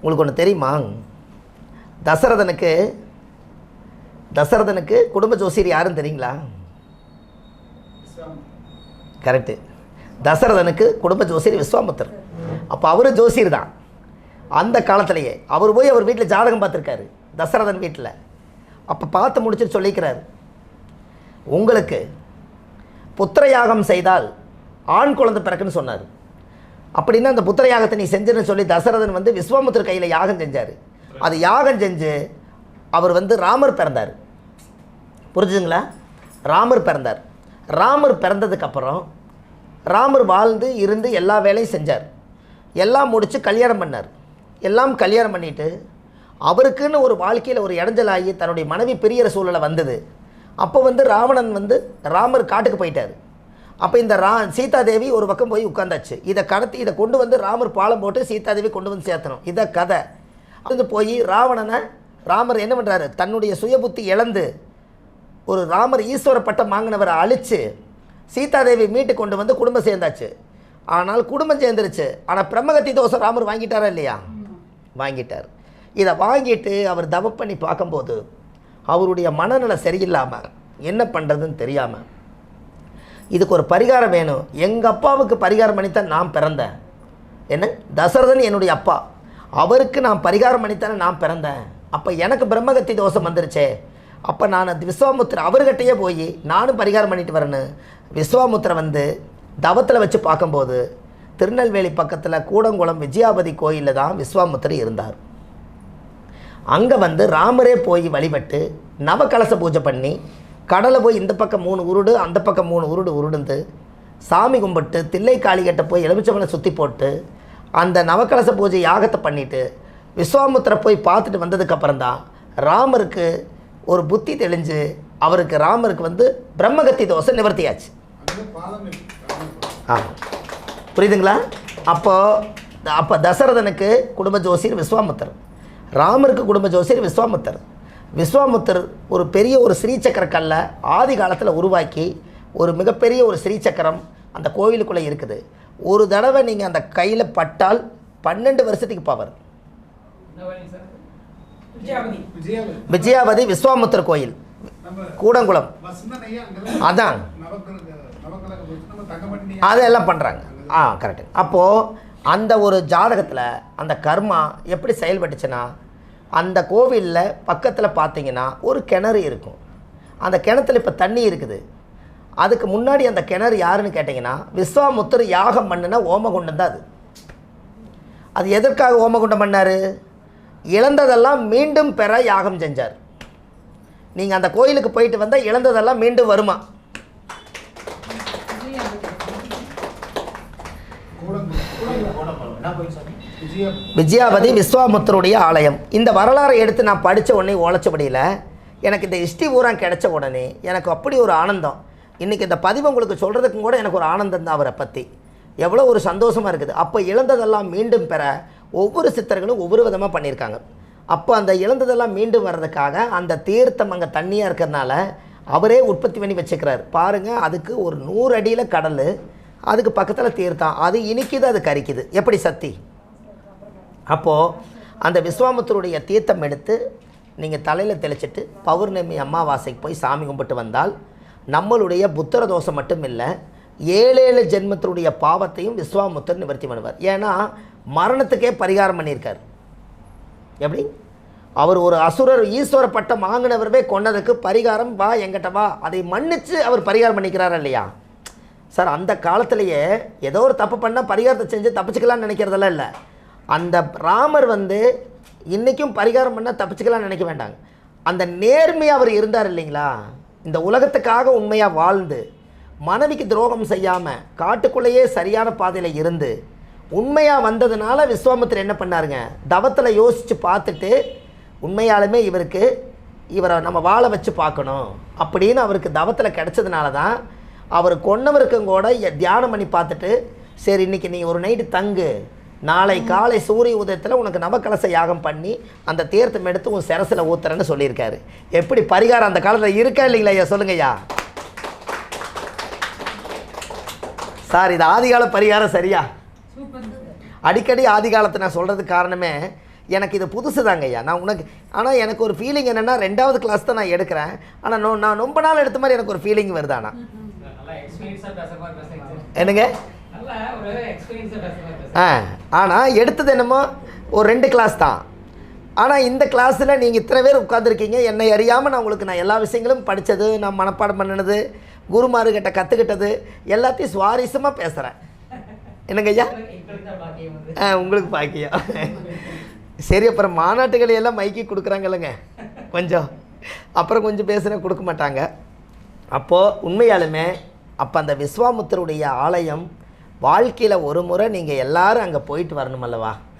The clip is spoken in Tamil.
உங்களுக்கு ஒன்று தெரியுமா தசரதனுக்கு தசரதனுக்கு குடும்ப ஜோசியர் யாருன்னு தெரியுங்களா? கரெக்டு தசரதனுக்கு குடும்ப ஜோசியர் விஸ்வாமுத்தர் அப்போ அவர் ஜோசியர் தான். அந்த காலத்திலேயே அவர் போய் அவர் வீட்டில் ஜாதகம் பார்த்துருக்காரு தசரதன் வீட்டில். அப்போ பார்த்து முடிச்சுட்டு சொல்லிக்கிறார். உங்களுக்கு புத்திர யாகம் செய்தால் ஆண் குழந்தை பிறக்குன்னு சொன்னார். அப்படின்னா அந்த புத்திர யாகத்தை நீ செஞ்சுன்னு சொல்லி தசரதன் வந்து விஸ்வாமுத்திர கையில் யாகம் செஞ்சார். அது யாகம் செஞ்சு அவர் வந்து ராமர் பிறந்தார். புரிஞ்சுங்களா ராமர் பிறந்தார். ராமர் பிறந்ததுக்கப்புறம் ராமர் வாழ்ந்து இருந்து எல்லா வேலையும் செஞ்சார். எல்லாம் முடித்து கல்யாணம் பண்ணார். எல்லாம் கல்யாணம் பண்ணிவிட்டு அவருக்குன்னு ஒரு வாழ்க்கையில் ஒரு இடைஞ்சலாகி தன்னுடைய மனைவி பிரியற சூழலை வந்தது. அப்போ வந்து ராவணன் வந்து ராமர் காட்டுக்கு போயிட்டார். அப்போ இந்த ரா சீதாதேவி ஒரு பக்கம் போய் உட்காந்தாச்சு இதை கடத்தி இதை கொண்டு வந்து ராமர் பாலம் போட்டு சீதாதேவி கொண்டு வந்து சேர்த்தணும். இதை கதை. வந்து போய் ராவணனை ராமர் என்ன பண்ணுறாரு தன்னுடைய சுயபுத்தி இழந்து ஒரு ராமர் ஈஸ்வர பட்டம் வாங்கினவரை அழித்து சீதாதேவி மீட்டு கொண்டு வந்து குடும்பம் சேர்ந்தாச்சு. ஆனால் குடும்பம் சேர்ந்துருச்சு. ஆனால் பிரம்மகத்தி தோசை ராமர் வாங்கிட்டாரா இல்லையா? வாங்கிட்டார். இதை வாங்கிட்டு அவர் தவம் பண்ணி பார்க்கும்போது அவருடைய மனநிலை சரியில்லாமல் என்ன பண்ணுறதுன்னு தெரியாமல் இதுக்கு ஒரு பரிகாரம் வேணும். எங்கள் அப்பாவுக்கு பரிகாரம் பண்ணித்தான் நான் பிறந்தேன். என்ன? தசரதன் என்னுடைய அப்பா. அவருக்கு நான் பரிகாரம் பண்ணித்தானே நான் பிறந்தேன். அப்போ எனக்கு பிரம்மகத்தி தோஷம் வந்துருச்சே. அப்போ நான் அந்த விஸ்வாமுத்திர அவர்கிட்டயே போய் நானும் பரிகாரம் பண்ணிட்டு வரேன்னு விஸ்வாமுத்திர வந்து தவத்தில் வச்சு பார்க்கும்போது திருநெல்வேலி பக்கத்தில் கூடங்குளம் விஜயாபதி கோயிலில் தான் விஸ்வாமுத்திர இருந்தார். அங்கே வந்து ராமரே போய் வழிபட்டு நவகலச பூஜை பண்ணி கடலை போய் இந்த பக்கம் மூணு உருடு அந்த பக்கம் மூணு உருடு உருடுந்து சாமி கும்பிட்டு தில்லை காளிகட்டை போய் எலுமிச்சமனை சுற்றி போட்டு அந்த நவகலச பூஜை யாகத்தை பண்ணிவிட்டு விஸ்வாமுத்திர போய் பார்த்துட்டு வந்ததுக்கப்புறம் தான் ராமருக்கு ஒரு புத்தி தெளிஞ்சு அவருக்கு ராமருக்கு வந்து பிரம்மகத்தி தோசை நிவர்த்தியாச்சு. ஆ புரியுதுங்களா? அப்போது அப்போ தசரதனுக்கு குடும்ப ஜோசியர் விஸ்வாமுத்தர் ராமருக்கு குடும்ப ஜோசியர் விஸ்வாமுத்தர் விஸ்வாமுத்தர் ஒரு பெரிய ஒரு ஸ்ரீசக்கர கல்லை ஆதி காலத்தில் உருவாக்கி ஒரு மிகப்பெரிய ஒரு ஸ்ரீசக்கரம் அந்த கோவிலுக்குள்ளே இருக்குது. ஒரு தடவை நீங்கள் அந்த கையில் பட்டால் பன்னெண்டு வருஷத்துக்கு பவர். விஜயாபதி விஸ்வாமுத்தர் கோயில். கூடங்குளம். அதான். அதெல்லாம் பண்ணுறாங்க ஆ கரெக்டு அப்போது அந்த ஒரு ஜாதகத்தில் அந்த கர்மா எப்படி செயல்பட்டுச்சுன்னா அந்த கோவிலில் பக்கத்தில் பார்த்தீங்கன்னா ஒரு கிணறு இருக்கும். அந்த கிணத்துல இப்போ தண்ணி இருக்குது. அதுக்கு முன்னாடி அந்த கிணறு யாருன்னு கேட்டிங்கன்னா விஸ்வாமுத்தர் யாகம் பண்ணுன ஓமகுண்டம் தான் அது. அது எதற்காக ஓமகுண்டம் பண்ணார்? இழந்ததெல்லாம் மீண்டும் பெற யாகம் செஞ்சார். நீங்கள் அந்த கோயிலுக்கு போயிட்டு வந்தால் இழந்ததெல்லாம் மீண்டும் வருமா? விஜயா விஜயாபதி விஸ்வாமுத்தருடைய ஆலயம். இந்த வரலாறை எடுத்து நான் படித்த உடனே உழைச்சபடியில் எனக்கு இந்த ஹிஸ்ட்ரி பூரா கிடைச்ச உடனே எனக்கு அப்படி ஒரு ஆனந்தம். இன்றைக்கி இந்த பதிவு உங்களுக்கு சொல்கிறதுக்கும் கூட எனக்கு ஒரு ஆனந்தம் தான் அவரை பற்றி எவ்வளோ ஒரு சந்தோஷமாக இருக்குது. அப்போ இழந்ததெல்லாம் மீண்டும் பெற ஒவ்வொரு சித்தர்களும் ஒவ்வொரு விதமாக பண்ணியிருக்காங்க. அப்போ அந்த இழந்ததெல்லாம் மீண்டும் வர்றதுக்காக அந்த தீர்த்தம் அங்கே தண்ணியாக இருக்கிறதுனால அவரே உற்பத்தி பண்ணி வச்சுக்கிறார். பாருங்கள் அதுக்கு ஒரு நூறு அடியில் கடல் அதுக்கு பக்கத்தில் தீர்த்தம் அது இனிக்குது அது கரிக்குது. எப்படி சக்தி அப்போது அந்த விஸ்வாமுத்தருடைய தீர்த்தம் எடுத்து நீங்கள் தலையில் தெளிச்சிட்டு பௌர்ணமி அமாவாசைக்கு போய் சாமி கும்பிட்டு வந்தால் நம்மளுடைய புத்திர தோஷம் மட்டும் இல்லை ஏழு ஏழு ஜென்மத்தினுடைய பாவத்தையும் விஸ்வாமுத்தர் நிவர்த்தி பண்ணுவார். ஏன்னா மரணத்துக்கே பரிகாரம் பண்ணியிருக்கார். எப்படி? அவர் ஒரு அசுரர் ஈஸ்வர பட்டம் வாங்கினவரவே கொன்னதுக்கு பரிகாரம் வா எங்கிட்ட வா. அதை மன்னிச்சு அவர் பரிகாரம் பண்ணிக்கிறாரா இல்லையா? சார் அந்த காலத்திலேயே ஏதோ ஒரு தப்பு பண்ணால் பரிகாரத்தை செஞ்சு தப்பிச்சுக்கலாம்னு நினைக்கிறதெல்லாம் இல்லை. அந்த ராமர் வந்து இன்றைக்கும் பரிகாரம் பண்ணால் தப்பிச்சுக்கலாம்னு நினைக்க வேண்டாங்க. அந்த நேர்மையாக அவர் இருந்தார் இல்லைங்களா? இந்த உலகத்துக்காக உண்மையாக வாழ்ந்து மனைவிக்கு துரோகம் செய்யாமல் காட்டுக்குள்ளேயே சரியான பாதையில் இருந்து உண்மையாக வந்ததுனால விஸ்வாமித்திரர் என்ன பண்ணாருங்க? தவத்தில் யோசித்து பார்த்துட்டு உண்மையாலுமே இவருக்கு இவரை நம்ம வாழ வச்சு பார்க்கணும் அப்படின்னு அவருக்கு தவத்தில் கிடைச்சதுனால தான் அவர் கொன்னவருக்கும் கூட தியானம் பண்ணி பார்த்துட்டு சரி இன்னைக்கு நீ ஒரு நைட்டு தங்கு. நாளை காலை சூரிய உதயத்தில் உனக்கு நவக்கலச யாகம் பண்ணி அந்த தீர்த்தம் எடுத்து உன் சிரசில் ஊத்துறேன்னு சொல்லியிருக்காரு. எப்படி பரிகாரம் அந்த காலத்தில் இருக்கா இல்லைங்களா ஐயா? சொல்லுங்க ஐயா சார் இது ஆதிகால பரிகாரம் சரியா? அடிக்கடி ஆதி காலத்தை நான் சொல்கிறதுக்கு காரணமே எனக்கு இது புதுசு தாங்க ஐயா. நான் உனக்கு ஆனால் எனக்கு ஒரு ஃபீலிங் என்னென்னா ரெண்டாவது கிளாஸ் தான் நான் எடுக்கிறேன். ஆனால் நோ நான் ரொம்ப நாள் எடுத்த மாதிரி எனக்கு ஒரு ஃபீலிங் வருது ஆனால் நல்லா எக்ஸ்பீரியன்ஸாக பேசுற மாதிரி பேசுறீங்க சார் என்னங்க? ஆ ஆனால் எடுத்தது என்னமோ ஒரு ரெண்டு கிளாஸ் தான். ஆனால் இந்த கிளாஸில் நீங்கள் இத்தனை பேர் உட்காந்துருக்கீங்க என்னை அறியாமல் நான் உங்களுக்கு நான் எல்லா விஷயங்களும் படித்தது நான் மனப்பாடம் பண்ணினது குருமாருக்கிட்ட கற்றுக்கிட்டது எல்லாத்தையும் சுவாரஸ்யமாக பேசுகிறேன் என்னங்க ஐயா? ஆ உங்களுக்கு பாக்கியம். சரி அப்புறம் மாநாட்டுகளை எல்லாம் மைக்கி கொடுக்குறாங்கல்லங்க. கொஞ்சம். அப்புறம் கொஞ்சம் பேசுனா கொடுக்க மாட்டாங்க. அப்போது உண்மையாலுமே அப்போ அந்த விஸ்வாமுத்தருடைய ஆலயம் வாழ்க்கையில் ஒரு முறை நீங்கள் எல்லாரும் அங்கே போயிட்டு வரணும் அல்லவா?